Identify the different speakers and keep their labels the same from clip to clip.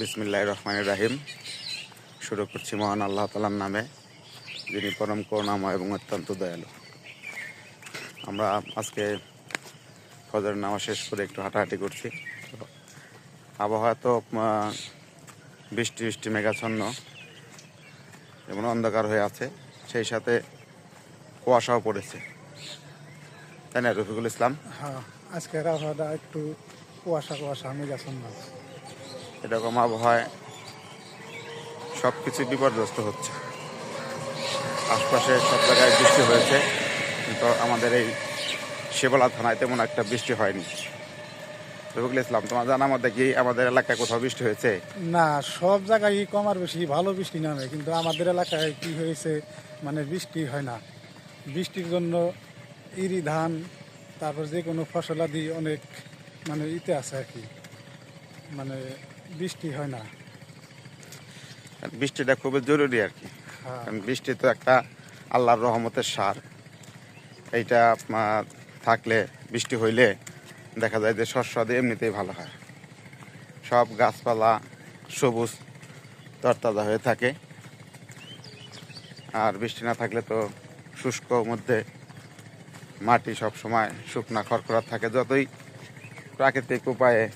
Speaker 1: বিসমিল্লাহ রহমান রাহিম। শুরু করছি মহান আল্লাহ তালার নামে, যিনি পরম করুণাময় এবং অত্যন্ত দয়ালু। আমরা আজকে ফজর নামা শেষ করে একটু হাঁটাহাঁটি করছি। আবহাওয়া তো বৃষ্টি বৃষ্টি, মেঘাচ্ছন্ন এবং অন্ধকার হয়ে আছে। সেই সাথে কুয়াশাও পড়েছে। তাই না, রফিকুল ইসলাম?
Speaker 2: হ্যাঁ আজকের আবহাওয়াটা একটু কুয়াশা কুয়াশা, মেঘাচ্ছন্ন
Speaker 1: এরকম আবহাওয়ায় সব কিছু বিপর্যস্ত হচ্ছে। আশপাশে সব জায়গায় বৃষ্টি হয়েছে, কিন্তু আমাদের এই শেবলা থানায় তেমন একটা বৃষ্টি হয়নি। রবিকুল ইসলাম, তোমার জানা মধ্যে কি আমাদের এলাকায় কোথাও বৃষ্টি হয়েছে?
Speaker 2: না, সব জায়গায় কম আর বেশি ভালো বৃষ্টি নামে, কিন্তু আমাদের এলাকায় কি হয়েছে মানে বৃষ্টি হয় না। বৃষ্টির জন্য ইরি ধান, তারপর যে কোনো ফসলাদি অনেক মানে ইতে আছে আর কি। মানে বৃষ্টি হয় না।
Speaker 1: বৃষ্টিটা খুবই জরুরি আর কি।
Speaker 2: হ্যাঁ।
Speaker 1: কারণ বৃষ্টি তো একটা আল্লাহর রহমতের সার। এইটা আপনার থাকলে বৃষ্টি হইলে দেখা যায় যে শস্য এমনিতেই ভালো হয়। সব গাছপালা সবুজ তরতাজা হয়ে থাকে। আর বৃষ্টি না থাকলে তো শুষ্ক মধ্যে মাটি সব সময় শুকনা খড়খড়া থাকে। যতই প্রাকৃতিক উপায়ে।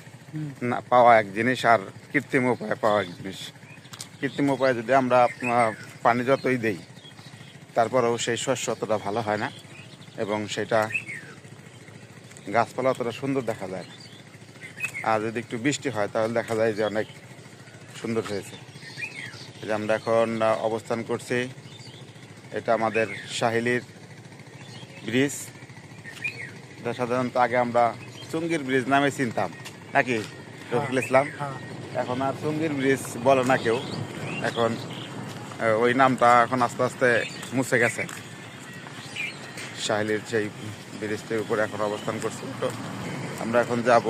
Speaker 1: না, পাওয়া এক জিনিস আর কৃত্রিম উপায়ে পাওয়া এক জিনিস। কৃত্রিম উপায়ে যদি আমরা পানি যতই দেই, তারপরেও সেই শস্য অতটা ভালো হয় না এবং সেটা গাছপালা অতটা সুন্দর দেখা যায় না। আর যদি একটু বৃষ্টি হয়, তাহলে দেখা যায় যে অনেক সুন্দর হয়েছে। যে আমরা এখন অবস্থান করছি, এটা আমাদের সাহিলির ব্রিজ। এটা সাধারণত আগে আমরা চুঙ্গির ব্রিজ নামে চিনতাম। নাকি? রফিকুল ইসলাম? এখন আর চুঙ্গির ব্রিজ বলে না কেউ। এখন ওই নামটা এখন আস্তে আস্তে মুছে গেছে। সাহেলির সেই ব্রিজটির উপরে এখন অবস্থান করছি। তো আমরা এখন যাব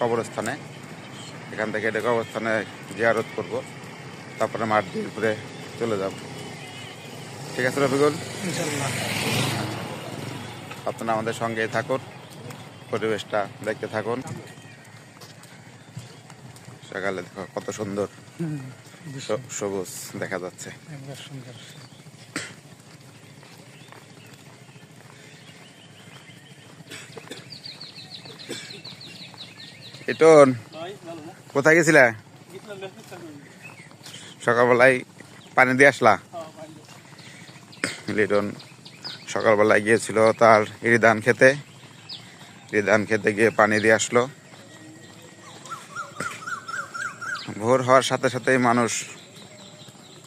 Speaker 1: কবরস্থানে। এখান থেকে এটা কবরস্থানে জিয়ারত করব। তারপরে মাঠ দিয়ে ঘুরে চলে যাব। ঠিক আছে রফিকুল? আপনারা আমাদের সঙ্গেই থাকুন। পরিবেশটা দেখতে থাকুন। সকালে দেখো কত সুন্দর সবুজ দেখা যাচ্ছে। ইটন কোথায় গেছিলে? সকালবেলায় পানি দিয়ে আসলা? লিটন সকালবেলায় গিয়েছিল তার ইরিধান খেতে। ইরিধান খেতে গিয়ে পানি দিয়ে আসলো। ভোর হওয়ার সাথে সাথেই মানুষ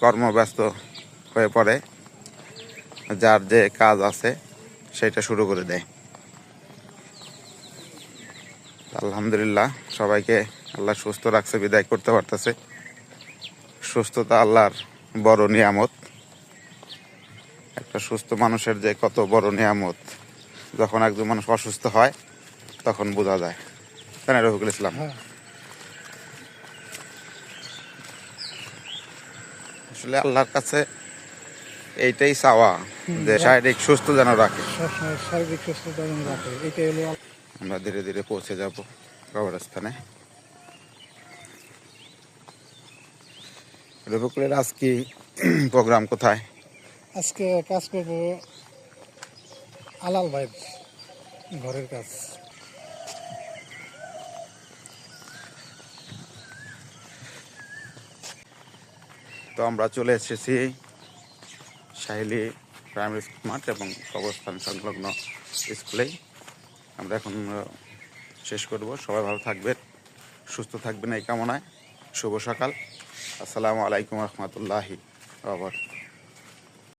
Speaker 1: কর্মব্যস্ত হয়ে পড়ে। যার যে কাজ আছে, সেটা শুরু করে দেয়। আলহামদুলিল্লাহ, সবাইকে আল্লাহ সুস্থ রাখছে, বিদায় করতে পারতেছে। সুস্থতা আল্লাহর বড় নিয়ামত। একটা সুস্থ মানুষের যে কত বড় নিয়ামত, যখন একজন মানুষ অসুস্থ হয় তখন বোঝা যায়। তাই না রফিকুল ইসলাম।
Speaker 2: হ্যাঁ।
Speaker 1: আসলে আল্লাহর কাছে এইটাই চাওয়া যে শারীরিক সুস্থ যেন রাখে।
Speaker 2: শারীরিক সুস্থ যেন রাখে এটাই হলো
Speaker 1: আমরা ধীরে ধীরে পৌঁছে যাব কবরস্থানে। রফিকুলের আজকে প্রোগ্রাম কোথায়?
Speaker 2: আজকে কাজ করব আলাল ভাইয়ের ঘরের কাজ।
Speaker 1: তো আমরা চলে এসেছি সাহেলি প্রাইমারি স্কুল মাঠ এবং কবরস্থান সংলগ্ন স্কুলেই। আমরা এখন শেষ করব। সবাই ভালো থাকবেন, সুস্থ থাকবেন এই কামনায়। শুভ সকাল। আসসালামু আলাইকুম রহমতুল্লাহি আবার